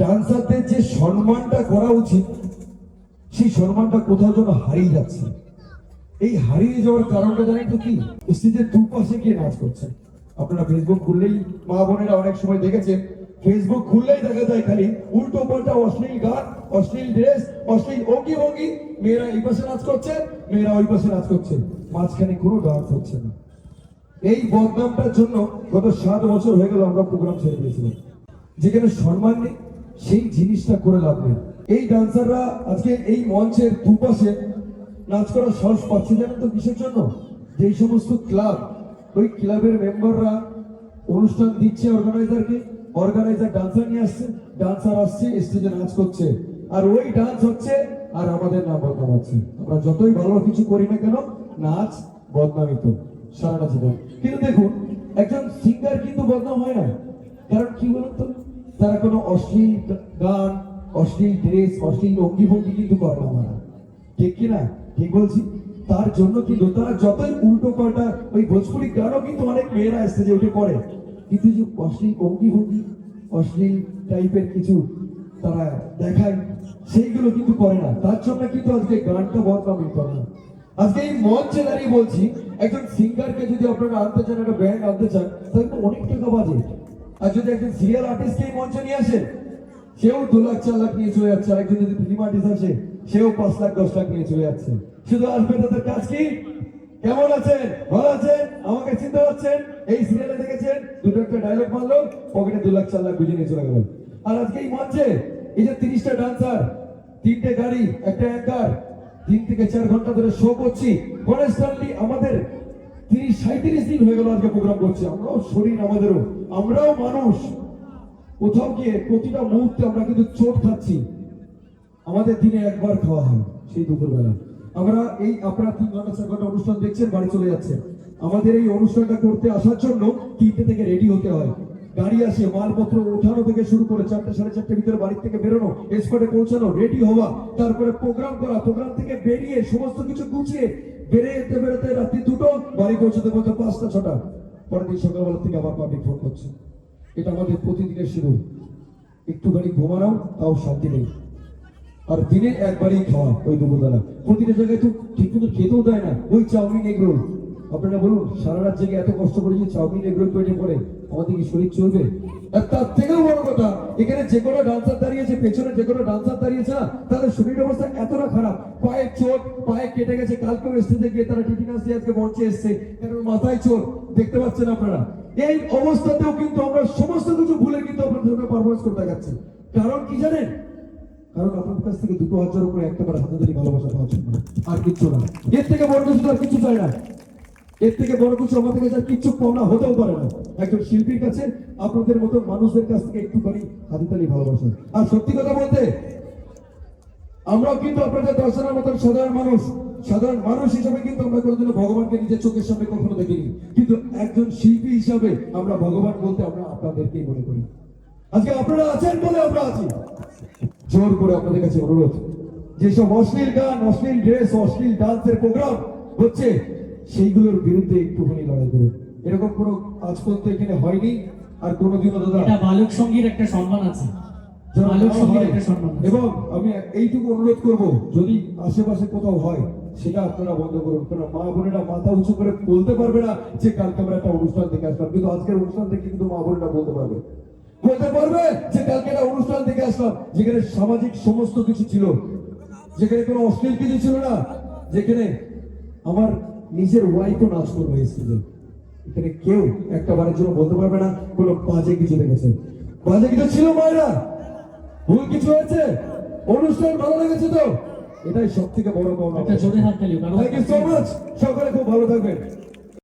ডান্সারদের যে সম্মানটা করা উচিত, সেই সম্মানটা কোথাও যেন হারিয়ে যাচ্ছে। এই হারিয়ে যাওয়ার কারণটা জানেন তো কি? স্টেজের দুপাশে গিয়ে নাচ করছে। আপনারা ফেসবুক খুললেই মা বোনেরা অনেক সময় দেখেছেন ফেসবুক খুললেই দেখা যায় খালি উল্টো পাল্টা অশ্লীল গান, অশ্লীল ড্রেস, অশ্লীল অঙ্গি ভঙ্গি। মেয়েরা এই পাশে নাচ করছে, মেয়েরা ওই পাশে নাচ করছে। মাঝখানে কোনো ডান্স হচ্ছে না। এই বদনামটার জন্য গত সাত বছর হয়ে গেল আমরা প্রোগ্রাম ছেড়ে দিয়েছিলাম। যেখানে সম্মান নেই সেই জিনিসটা করে লাভ নেই। এই ডান্সাররা আজকে এই মঞ্চের দুপাশে নাচ করার সাহস পাচ্ছে জানেন তো কিসের জন্য? যেই সমস্ত ক্লাব ওই ক্লাবের মেম্বাররা অনুষ্ঠান দিচ্ছে অর্গানাইজারকে অর্গানাইজার ডান্সার নিয়ে আসছে ডান্সার আসছে স্টেজে নাচ করছে। আর ওই ডান্স হচ্ছে আর আমাদের নাম বদনাম হচ্ছে। আমরা যতই ভালো কিছু করি না কেন, নাচ বদনামিত সারাটা জীবন। কিন্তু দেখুন, একজন সিঙ্গার কিন্তু বদনাম হয় না। কারণ কি বলুন তো? তারা কোনো অশ্লীল গান, অশ্লীল ড্রেস, অশ্লীল অঙ্গি ভঙ্গি কিন্তু করে না ঠিক কি না? ঠিক বলছি? তার জন্য কিন্তু তারা যতই উল্টো পাল্টা ওই ভোজপুরি গানও কিন্তু অনেক মেয়েরা আসছে যে ওটা করে কিন্তু যে অশ্লীল অঙ্গি ভঙ্গি অশ্লীল টাইপের কিছু তারা দেখায়, সেইগুলো কিন্তু করে না। তার জন্য কিন্তু আজকে গানটা বদনামি করে না আজকে এই মঞ্চে দাঁড়িয়ে বলছি, একজন সিঙ্গারকে যদি আপনারা আনতে চান, একটা ব্যান্ড আনতে চান, তাহলে অনেক টাকা বাজে আর যদি একজন সিরিয়াল আর্টিস্টকে এই মঞ্চে নিয়ে আসেন সেও দু লাখ, চার লাখ নিয়ে চলে যাচ্ছে। আর একজন যদি ফিল্ম আর্টিস্ট আসে, সেও পাঁচ লাখ, দশ লাখ নিয়ে চলে যাচ্ছে। শুধু আসবে তাদের কাজ কি? কেমন আছেন? ভালো আছেন? আমাকে চিনতে পারছেন? এই সিরিয়ালে দেখেছেন? দুটো একটা ডায়লগ মারলো পকেটে দু লাখ, চার লাখ বুঝে নিয়ে চলে গেল। আর আজকে এই মঞ্চে এই যে তিরিশটা ডান্সার তিনটে গাড়ি, একটা অ্যাঙ্কার তিন থেকে চার ঘণ্টা ধরে শো করছি। কনস্ট্যান্টলি আমাদের তিরিশ সাঁত্রিশ দিন হয়ে গেল আজকে প্রোগ্রাম আমরাও শরীর আমাদেরও, আমরাও মানুষ। কোথাও গিয়ে প্রতিটা মুহূর্তে আমরা কিন্তু চোট খাচ্ছি। আমাদের দিনে একবার খাওয়া হয় সেই দুপুরবেলা। আমরা এই তিন ঘণ্টা, চার ঘণ্টা অনুষ্ঠান দেখছেন, বাড়ি চলে যাচ্ছেন। আমাদের এই অনুষ্ঠানটা করতে আসার জন্য তিনটে থেকে রেডি হতে হয়। গাড়ি আসে, মালপত্র ওঠানো থেকে শুরু করে চারটে, সাড়ে চারটে ভিতরে বাড়ি থেকে বেরোনো স্পটে পৌঁছানো, রেডি হওয়া, তারপরে প্রোগ্রাম করা, প্রোগ্রাম থেকে বেরিয়ে সমস্ত কিছু গুছিয়ে বেরোতে বেরোতে রাত্রি দুটো, বাড়ি পৌঁছতে পৌঁছতে পাঁচটা, ছটা। পরের দিন সকালবেলা থেকে আবার পাবলিক ফোন করছে। এটা আমাদের প্রতিদিনের শুরু একটুখানি ঘুমানো, তাও শান্তি নেই। আর দিনে একবারই খাওয়া ওই দুপুরবেলা। প্রতিটা জায়গায় তো ঠিক মতো খেতেও দেয় না। ওই চাউমিন, এগ রোল। আপনারা বলুন, সারা রাত জেগে এত কষ্ট করে যে চাউমিন, এগ রোল পেটে পড়ে, আমাদের কি শরীর চলবে? আর তার থেকেও বড় কথা, এখানে যে কোনো ডান্সার দাঁড়িয়েছে পেছনে যে কোনো ডান্সার দাঁড়িয়েছে না তাদের শরীর অবস্থা এতটা খারাপ। পায়ে চোট, পায়ে কেটে গেছে, কালকেও স্টেজে গিয়ে তারা টিটিনাস দিয়ে আজকে মঞ্চে এসছে কারণ মাথায় চোট? দেখতে পাচ্ছেন আপনারা। এই অবস্থাতেও কিন্তু আমরা সমস্ত কিছু ভুলে কিন্তু আপনাদের সামনে পারফরমেন্স করতে যাচ্ছি। কারণ কি জানেন? কারণ আপনার কাছ থেকে দুটো হাজার উপরে একটা বার হাতে ভালোবাসা পাওয়ার জন্য আর কিচ্ছু না। এর থেকে বড় কিছু আর কিছু চাই না। এর থেকে বড় কিছু আমাদের কাছে কিচ্ছু পাওনা হতেও পারে না। একজন শিল্পীর কাছে আপনাদের মতো মানুষদের কাছ থেকে একটুখানি হাতে তালি ভালোবাসা। আর সত্যি কথা বলতে, আমরাও কিন্তু আপনাদের দর্শনের মতন সাধারণ মানুষ। সাধারণ মানুষ হিসাবে কিন্তু আমরা কোনোদিনও ভগবানকে নিজের চোখের সামনে কখনো দেখিনি। কিন্তু একজন শিল্পী হিসাবে আমরা ভগবান বলতে আমরা আপনাদেরকেই মনে করি। আজকে আপনারা আছেন বলে আমরা আছি। জোর করে আপনাদের কাছে অনুরোধ। যেসব অশ্লীল গান, অশ্লীল ড্রেস, অশ্লীল ডান্সের প্রোগ্রাম হচ্ছে সেইগুলোর বিরুদ্ধে একটুখানি লড়াই করুন। এরকম কোনো আজ পর্যন্ত এখানে হয়নি। আর কোনোদিনও দাদা এটা বালক সঙ্গীর। একটা সম্মান আছে। এবং আমি এইটুকু অনুরোধ করব যদি আশেপাশে কোথাও হয় সেটা আপনারা বন্ধ করুন। কারণ মা বোনেরা মাথা উঁচু করে বলতে পারবে না যে কালকে আমরা একটা অনুষ্ঠান থেকে আসলাম। কিন্তু আজকের অনুষ্ঠান থেকে কিন্তু মা বোনেরা বলতে পারবে। বলতে পারবে যে কালকে একটা অনুষ্ঠান থেকে আসলাম যেখানে সামাজিক সমস্ত কিছু ছিল। যেখানে কোনো অশ্লীল কিছু ছিল না। যেখানে আমার নিজের ওয়াইফও নষ্ট হয়েছিল। এখানে কেউ একটা বারের জন্য বলতে পারবে না কোনো বাজে কিছু দেখেছে। বাজে কিছু ছিল মায়েরা? ভুল কিছু হয়েছে? অনুষ্ঠান ভালো লেগেছে তো? এটাই সব থেকে বড় কথা এটা জোরে হাত তালি থ্যাংক ইউ সো মাচ সকালে খুব ভালো থাকবেন।